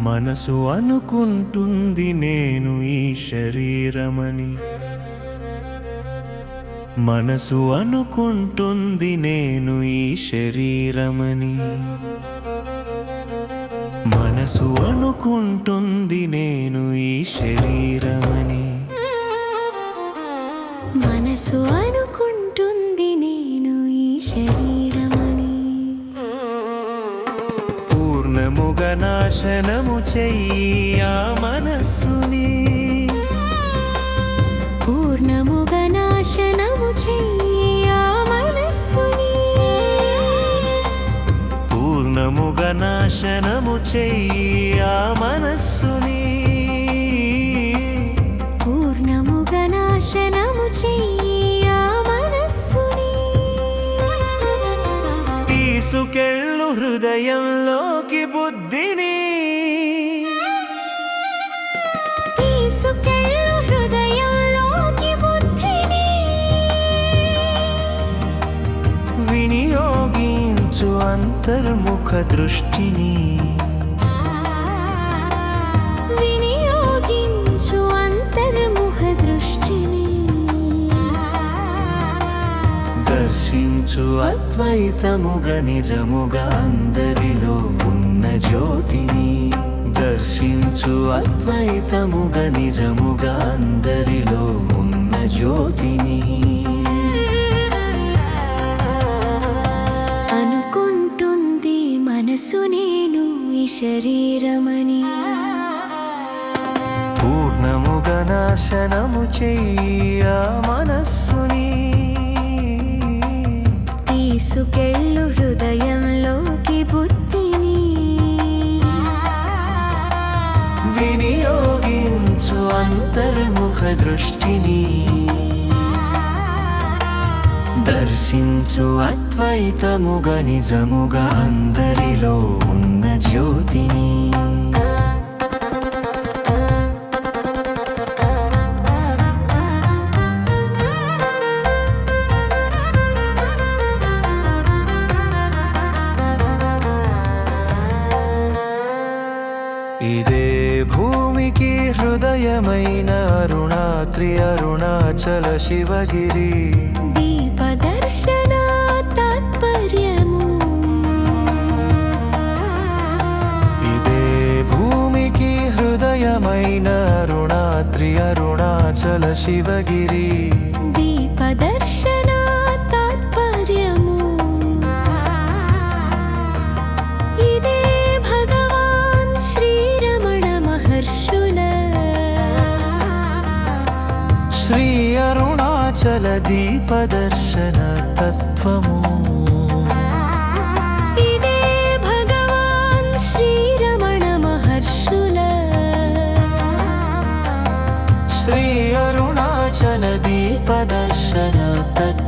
మనసు అనుకుంటుంది నేను ఈ శరీరమని. మనసు అనుకుంటుంది నేను ఈ శరీరమని. మనసు అనుకుంటుంది నేను ఈ శరీరమని. మనసు అనుకు నాశనము చెయ్యి ఆ మనస్సుని. పూర్ణముగా నాశనము చెయ్యి ఆ మనస్సుని. పూర్ణముగా నాశనము చెయ్యి ఆ మనస్సుని. పూర్ణముగా నాశనము చెయ్యి ఆ మనస్సుని. తీసుకెళ్ళు హృదయంలోకి బుద్ధిని. తీసుకెళ్ళు హృదయంలోకి బుద్ధిని. వినియోగించు అంతర్ముఖ దృష్టిని. వినియోగించు అంతర్ముఖ దృష్టిని. దర్శించు అద్వైతముగా నిజముగా అందరిలో అద్వైతముగా నిజముగా అందరిలో ఉన్న జ్యోతిని. అనుకుంటుంది మనసు నేను ఈ శరీరమని. పూర్ణముగా నాశనము చెయ్య మనస్సుని. తీసుకెళ్ళు హృదయంలోకి దృష్టిని దర్శించు అద్వైతముగా నిజముగా అందరిలో ఉన్న జ్యోతిని. హృదయమైన అరుణాత్రి అరుణాచల శివగిరి. దీపదర్శన తాత్పర్యము. ఇదే భూమికి హృదయమైన అరుణాత్రి అరుణాచల శివగిరి. శ్రీ అరుణాచల దీపదర్శన తత్వము ఇదే భగవాన్ శ్రీరమణ మహర్షుల శ్రీ అరుణాచల దీపదర్శన తత్వము